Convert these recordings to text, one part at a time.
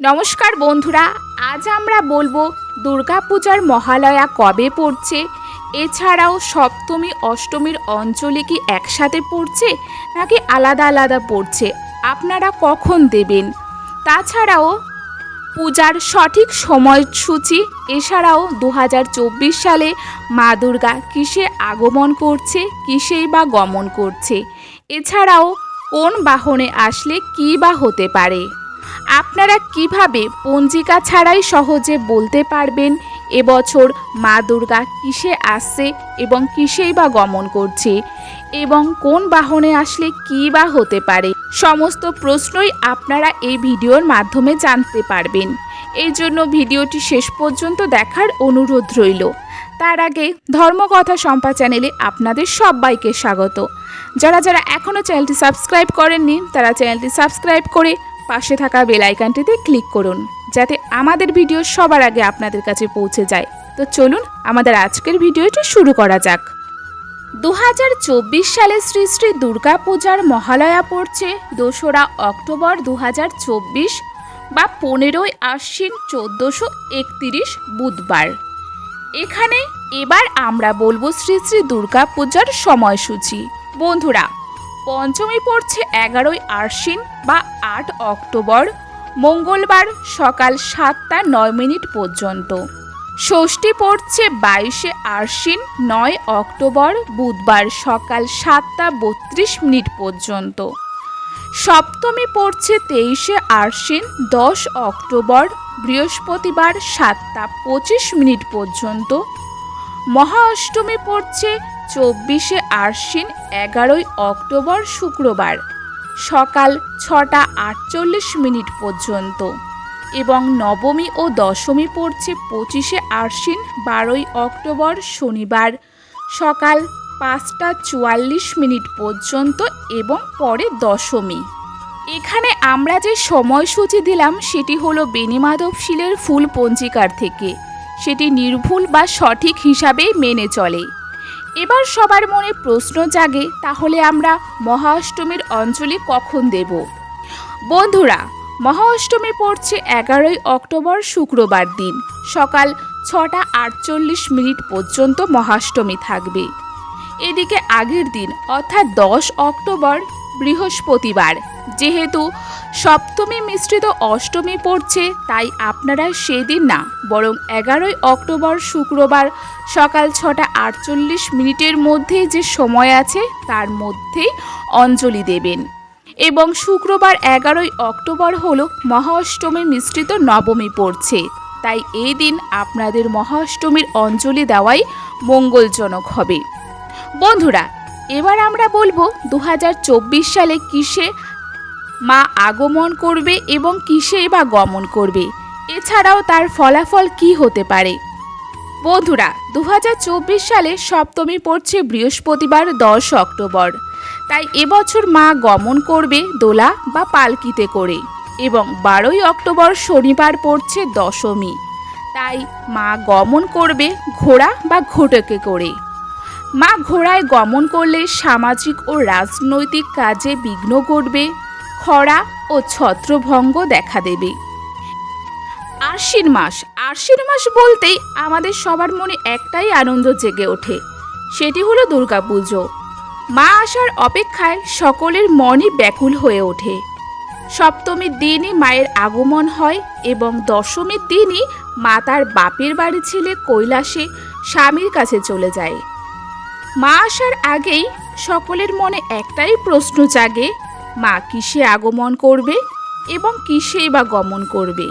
নমস্কার বন্ধুরা, আজ আমরা বলব দুর্গাপূজার মহালয়া কবে পড়ছে? এছাড়াও সপ্তমী, অষ্টমীর অঞ্চলে কি একসাথে পড়ছে নাকি আলাদা আলাদা পড়ছে? আপনারা কখন দেবেন? তাছাড়াও পূজার সঠিক সময়সূচি, এছাড়াও দু হাজার চব্বিশ সালে মা দুর্গা কিসে আগমন করছে, কিসেই বা গমন করছে? এছাড়াও কোন বাহনে আসলে কী বা হতে পারে? আপনারা কীভাবে পঞ্জিকা ছাড়াই সহজে বলতে পারবেন? এবছর মা দুর্গা কিসে আসছে এবং কিসেই বা গমন করছে? এবং কোন বাহনে আসলে কী বা হতে পারে? সমস্ত প্রশ্নই আপনারা এই ভিডিওর মাধ্যমে জানতে পারবেন। এই জন্য ভিডিওটি শেষ পর্যন্ত দেখার অনুরোধ রইল। তার আগে ধর্মকথা সম্পা চ্যানেলে আপনাদের সবাইকে স্বাগত। যারা যারা এখনও চ্যানেলটি সাবস্ক্রাইব করেননি, তারা চ্যানেলটি সাবস্ক্রাইব করে পাশে থাকা বেল আইকনটিতে ক্লিক করুন, যাতে আমাদের ভিডিও সবার আগে আপনাদের কাছে পৌঁছে যায়। তো চলুন, আমাদের আজকের ভিডিওটি শুরু করা যাক। দু হাজার চব্বিশ সালে শ্রী শ্রী দুর্গা পূজার মহালয়া পড়ছে দোসরা অক্টোবর দু হাজার চব্বিশ বা পনেরোই আশ্বিন চোদ্দোশো একতিরিশ বুধবার। এখানে এবার আমরা বলব শ্রী শ্রী দুর্গা পূজার সময়সূচি। বন্ধুরা পঞ্চমী পড়ছে এগারোই আশ্বিন বা আট অক্টোবর। মঙ্গলবার সকাল সাতটা নয় মিনিট পর্যন্ত। ষষ্ঠী পড়ছে বাইশে আশ্বিন নয় অক্টোবর, বুধবার সকাল সাতটা বত্রিশ মিনিট পর্যন্ত। সপ্তমী পড়ছে তেইশে আশ্বিন দশ অক্টোবর, বৃহস্পতিবার সাতটা পঁচিশ মিনিট পর্যন্ত। মহা অষ্টমী পড়ছে চব্বিশে আশ্বিন এগারোই অক্টোবর শুক্রবার, সকাল ছটা আটচল্লিশ মিনিট পর্যন্ত এবং নবমী ও দশমী পড়ছে পঁচিশে আশ্বিন বারোই অক্টোবর শনিবার, সকাল পাঁচটা চুয়াল্লিশ মিনিট পর্যন্ত এবং পরে দশমী। এখানে আমরা যে সময়সূচি দিলাম সেটি হলো বেনিমাধব শিলের ফুল পঞ্জিকার থেকে। সেটি নির্ভুল বা সঠিক হিসাবেই মেনে চলে। এবার সবার মনে প্রশ্ন জাগে, তাহলে আমরা মহা অষ্টমীর অঞ্জলি কখন দেব? বন্ধুরা মহা অষ্টমী পড়ছে এগারোই অক্টোবর শুক্রবার দিন, সকাল ছটা আটচল্লিশ মিনিট পর্যন্ত মহাষ্টমী থাকবে। এদিকে আগের দিন, অর্থাৎ দশ অক্টোবর, বৃহস্পতিবার যেহেতু সপ্তমী মিশ্রিত অষ্টমী পড়ছে, তাই আপনারা সেদিন না, বরং এগারোই অক্টোবর শুক্রবার সকাল ছটা আটচল্লিশ মিনিটের মধ্যে যে সময় আছে, তার মধ্যেই অঞ্জলি দেবেন। এবং শুক্রবার এগারোই অক্টোবর হলো মহাষ্টমী মিশ্রিত নবমী পড়ছে, তাই এই দিন আপনাদের মহাষ্টমীর অঞ্জলি দেওয়াই মঙ্গলজনক হবে। বন্ধুরা, এবার আমরা বলব দু হাজার চব্বিশ সালে কিসে মা আগমন করবে এবং কিসে বা গমন করবে। এছাড়াও তার ফলাফল কি হতে পারে? বন্ধুরা দু সালে সপ্তমী পড়ছে বৃহস্পতিবার, দশ অক্টোবর। তাই এবছর মা গমন করবে দোলা বা পালকিতে করে এবং বারোই অক্টোবর শনিবার পড়ছে দশমী। তাই মা গমন করবে ঘোড়া বা ঘোটকে করে। মা ঘোড়ায় গমন করলে সামাজিক ও রাজনৈতিক কাজে বিঘ্ন ঘটবে। খরা ও ছত্রভঙ্গ দেখা দেবে। আশ্বিন মাস। আশ্বিন মাস বলতেই আমাদের সবার মনে একটাই আনন্দ জেগে ওঠে, সেটি হলো দুর্গাপুজো। মা আসার অপেক্ষায় সকলের মনই ব্যাকুল হয়ে ওঠে। সপ্তমীর দিনই মায়ের আগমন হয় এবং দশমীর দিনই মা তার বাপের বাড়ি ছেলে কৈলাসে স্বামীর কাছে চলে যায়। মা আসার আগেই সকলের মনে একটাই প্রশ্ন জাগে মা কিসে আগমন করবে এবং কিসেই বা গমন করবে?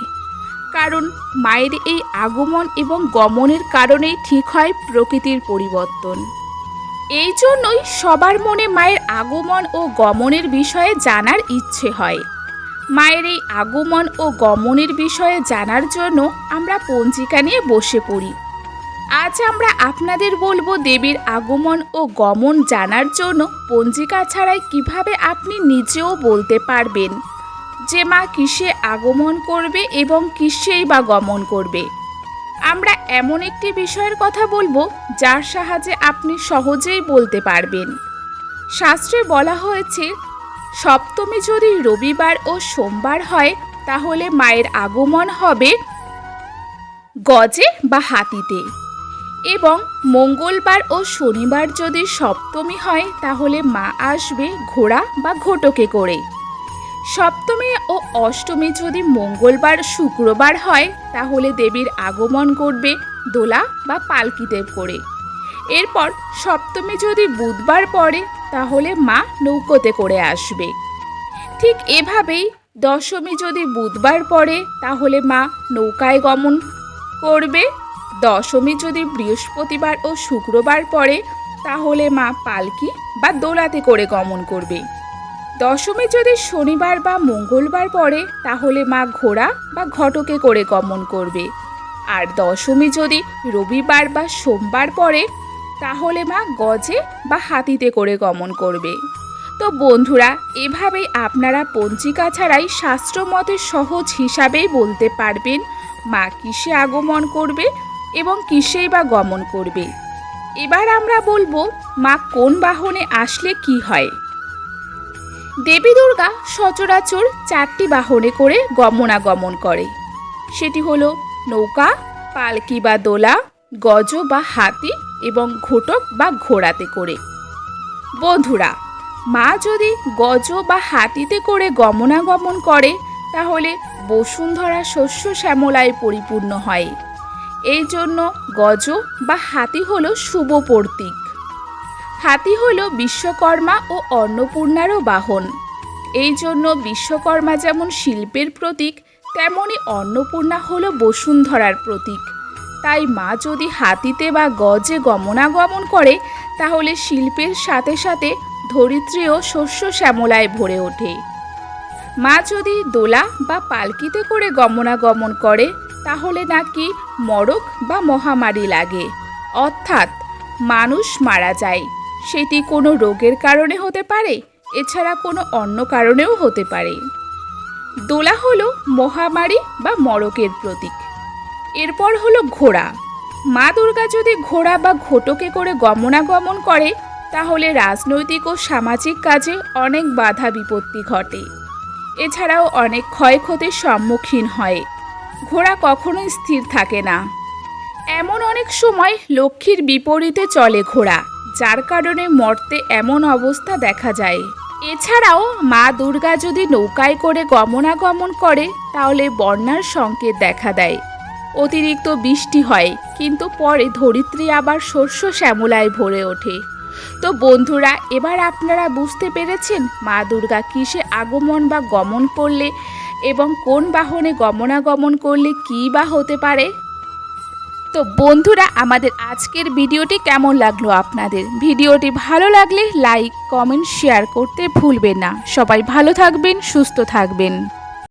কারণ মায়ের এই আগমন এবং গমনের কারণেই ঠিক হয় প্রকৃতির পরিবর্তন। এই জন্যই সবার মনে মায়ের আগমন ও গমনের বিষয়ে জানার ইচ্ছে হয়। মায়ের এই আগমন ও গমনের বিষয়ে জানার জন্য আমরা পঞ্জিকা নিয়ে বসে পড়ি। আজ আমরা আপনাদের বলব দেবীর আগমন ও গমন জানার জন্য পঞ্জিকা ছাড়াই কীভাবে আপনি নিজেও বলতে পারবেন। যে মা কিসে আগমন করবে এবং কিসেই বা গমন করবে। আমরা এমন একটি বিষয়ের কথা বলব যার সাহায্যে আপনি সহজেই বলতে পারবেন। শাস্ত্রে বলা হয়েছে, সপ্তমী যদি রবিবার ও সোমবার হয়, তাহলে মায়ের আগমন হবে গজে বা হাতিতে। এবং মঙ্গলবার ও শনিবার যদি সপ্তমী হয়, তাহলে মা আসবে ঘোড়া বা ঘোটকে করে। সপ্তমী ও অষ্টমী যদি মঙ্গলবার, শুক্রবার হয়, তাহলে দেবীর আগমন করবে দোলা বা পালকিতে করে। এরপর সপ্তমী যদি বুধবার পড়ে, তাহলে মা নৌকোতে করে আসবে। ঠিক এভাবেই দশমী যদি বুধবার পড়ে, তাহলে মা নৌকায় গমন করবে দশমী যদি বৃহস্পতিবার ও শুক্রবার পড়ে, তাহলে মা পালকি বা দোলাতে করে গমন করবে। দশমী যদি শনিবার বা মঙ্গলবার পড়ে, তাহলে মা ঘোড়া বা ঘটকে করে গমন করবে। আর দশমী যদি রবিবার বা সোমবার পড়ে, তাহলে মা গজে বা হাতিতে করে গমন করবে। তো বন্ধুরা, এভাবেই আপনারা পঞ্জিকা ছাড়াই শাস্ত্রমতে সহজ হিসাবেই বলতে পারবেন মা কিসে আগমন করবে এবং কিসেই বা গমন করবে। এবার আমরা বলব, মা কোন বাহনে আসলে কি হয়? দেবী দুর্গা সচরাচর চারটি বাহনে করে গমনাগমন করে। সেটি হলো নৌকা, পালকি বা দোলা, গজ বা হাতি এবং ঘোটক বা ঘোড়াতে করে। বন্ধুরা, মা যদি গজ বা হাতিতে করে গমনাগমন করে, তাহলে বসুন্ধরা শস্য শ্যামলায় পরিপূর্ণ হয়। এই জন্য গজ বা হাতি হল শুভ প্রতীক। হাতি হল বিশ্বকর্মা ও অন্নপূর্ণারও বাহন। এই জন্য বিশ্বকর্মা যেমন শিল্পের প্রতীক, তেমনি অন্নপূর্ণা হল বসুন্ধরার প্রতীক। তাই মা যদি হাতিতে বা গজে গমনাগমন করে, তাহলে শিল্পের সাথে সাথে ধরিত্রীও শস্য শ্যামলায় ভরে ওঠে। মা যদি দোলা বা পালকিতে করে গমনাগমন করে, তাহলে নাকি মরক বা মহামারী লাগে। অর্থাৎ মানুষ মারা যায়। সেটি কোনো রোগের কারণে হতে পারে, এছাড়া কোনো অন্য কারণেও হতে পারে। দোলা হলো মহামারী বা মরকের প্রতীক। এরপর হলো ঘোড়া। মা দুর্গা যদি ঘোড়া বা ঘোটকে করে গমনাগমন করে, তাহলে রাজনৈতিক ও সামাজিক কাজে অনেক বাধা বিপত্তি ঘটে। এছাড়াও অনেক ক্ষয়ক্ষতির সম্মুখীন হয়। ঘোড়া কখনোই স্থির থাকে না। এমন অনেক সময় লক্ষ্মীর বিপরীতে চলে ঘোড়া, যার কারণে মর্তে এমন অবস্থা দেখা যায়। এছাড়াও মা দুর্গা যদি নৌকায় করে গমনাগমন করে, তাহলে বন্যার সংকেত দেখা দেয়। অতিরিক্ত বৃষ্টি হয়, কিন্তু পরে ধরিত্রী আবার শস্য শ্যামলায় ভরে ওঠে। তো বন্ধুরা, এবার আপনারা বুঝতে পেরেছেন মা দুর্গা কিসে আগমন বা গমন করলে এবং কোন বাহনে গমনাগমন করলে কী বা হতে পারে? তো বন্ধুরা, আমাদের আজকের ভিডিওটি কেমন লাগল আপনাদের? ভিডিওটি ভালো লাগলে লাইক, কমেন্ট, শেয়ার করতে ভুলবেন না। সবাই ভালো থাকবেন, সুস্থ থাকবেন।